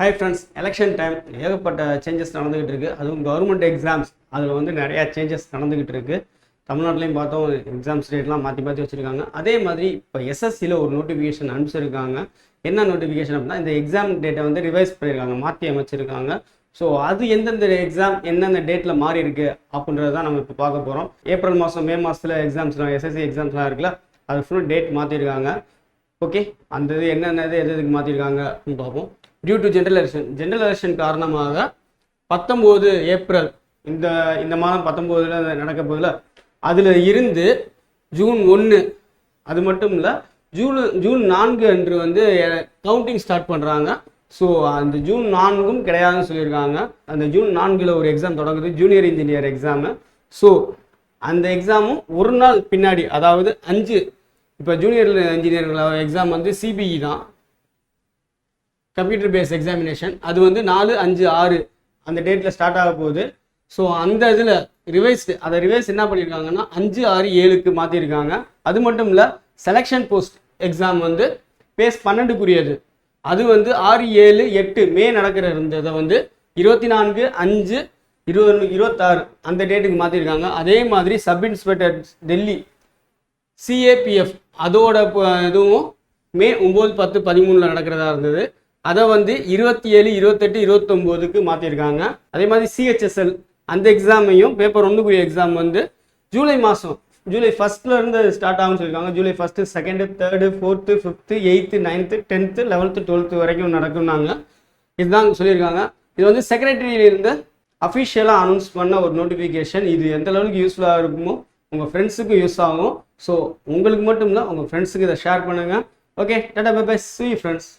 Hi friends election time ஏகப்பட்ட changes நடந்துக்கிட்டு இருக்குது அதுவும் கவர்மெண்ட் எக்ஸாம்ஸ் அதில் வந்து நிறையா சேஞ்சஸ் நடந்துக்கிட்டு இருக்குது தமிழ்நாட்டிலையும் பார்த்தோம் எக்ஸாம்ஸ் டேட்லாம் மாற்றி மாற்றி வச்சுருக்காங்க. அதே மாதிரி இப்போ எஸ்எஸ்சியில் ஒரு நோட்டிஃபிகேஷன் அனுப்பிச்சிருக்காங்க. என்ன நோட்டிஃபிகேஷன் அப்படின்னா இந்த எக்ஸாம் டேட்டை வந்து ரிவைஸ் பண்ணியிருக்காங்க மாற்றி அமைச்சிருக்காங்க. ஸோ அது எந்தெந்த எக்ஸாம் எந்தெந்த டேட்டில் மாறி இருக்குது அப்படின்றது தான் நம்ம இப்போ பார்க்க போகிறோம் ஏப்ரல் மாதம் மே மாதத்தில் எக்ஸாம்ஸ்லாம் எஸ்எஸ்சி எக்ஸாம்ஸ்லாம் இருக்குல்ல அது ஃபுல் டேட் மாற்றிருக்காங்க ஓகே அந்த இது என்னென்னது எது எதுக்கு மாற்றிருக்காங்க அப்படின்னு பார்ப்போம். Due to general election general election காரணமாக பத்தொம்போது ஏப்ரல் இந்த இந்த மாதம் பத்தொம்போதில் நடக்க போதில் அதில் இருந்து ஜூன் ஒன்று அது மட்டும் இல்லை ஜூன் ஜூன் நான்கு அன்று வந்து கவுண்டிங் ஸ்டார்ட் பண்ணுறாங்க ஸோ அந்த ஜூன் நான்கும் கிடையாதுன்னு சொல்லியிருக்காங்க. அந்த ஜூன் நான்கில் ஒரு எக்ஸாம் தொடங்குது ஜூனியர் இன்ஜினியர் எக்ஸாமு ஸோ அந்த எக்ஸாமும் ஒரு நாள் பின்னாடி அதாவது அஞ்சு இப்போ ஜூனியர் இன்ஜினியர் எக்ஸாம் வந்து சிபிஇ தான். கம்ப்யூட்டர் பேஸ் எக்ஸாமினேஷன் அது வந்து நாலு அஞ்சு ஆறு அந்த டேட்டில் ஸ்டார்ட் ஆக போகுது. ஸோ அந்த இதில் ரிவைஸ்டு அதை ரிவைஸ் என்ன பண்ணியிருக்காங்கன்னா அஞ்சு ஆறு ஏழுக்கு மாற்றிருக்காங்க அது மட்டும் இல்லை செலெக்ஷன் போஸ்ட் எக்ஸாம் வந்து பேஸ் பன்னெண்டுக்குரியது. அது வந்து ஆறு ஏழு எட்டு மே நடக்கிற இருந்ததை வந்து இருபத்தி நான்கு அஞ்சு இருபது இருபத்தாறு அந்த டேட்டுக்கு மாற்றிருக்காங்க அதே மாதிரி சப் இன்ஸ்பெக்டர் டெல்லி சிஏபிஎஃப் அதோட இதுவும் மே ஒம்பது பத்து பதிமூணில் நடக்கிறதா இருந்தது. அதை வந்து இருபத்தி ஏழு இருபத்தெட்டு இருபத்தொம்போதுக்கு மாற்றிருக்காங்க அதே மாதிரி சிஹெச்எஸ்எல் அந்த எக்ஸாமையும் பேப்பர் ஒன்றுக்குரிய எக்ஸாம் வந்து ஜூலை மாதம் ஜூலை ஃபஸ்ட்லேருந்து ஸ்டார்ட் ஆகும்னு சொல்லியிருக்காங்க. July first second third fourth fifth eighth ninth tenth eleventh twelfth வரைக்கும் நடக்கும்னாங்க. இதுதான் சொல்லியிருக்காங்க. இது வந்து செக்ரட்டரியிலிருந்து அஃபிஷியலாக அனௌன்ஸ் பண்ண ஒரு நோட்டிஃபிகேஷன் இது எந்த அளவுக்கு யூஸ்ஃபுல்லாக இருக்குமோ உங்கள் ஃப்ரெண்ட்ஸுக்கும் யூஸ் ஆகும். ஸோ உங்களுக்கு மட்டும் இல்லை உங்கள் ஃப்ரெண்ட்ஸுக்கு இதை ஷேர் பண்ணுங்கள் okay tata bye bye see friends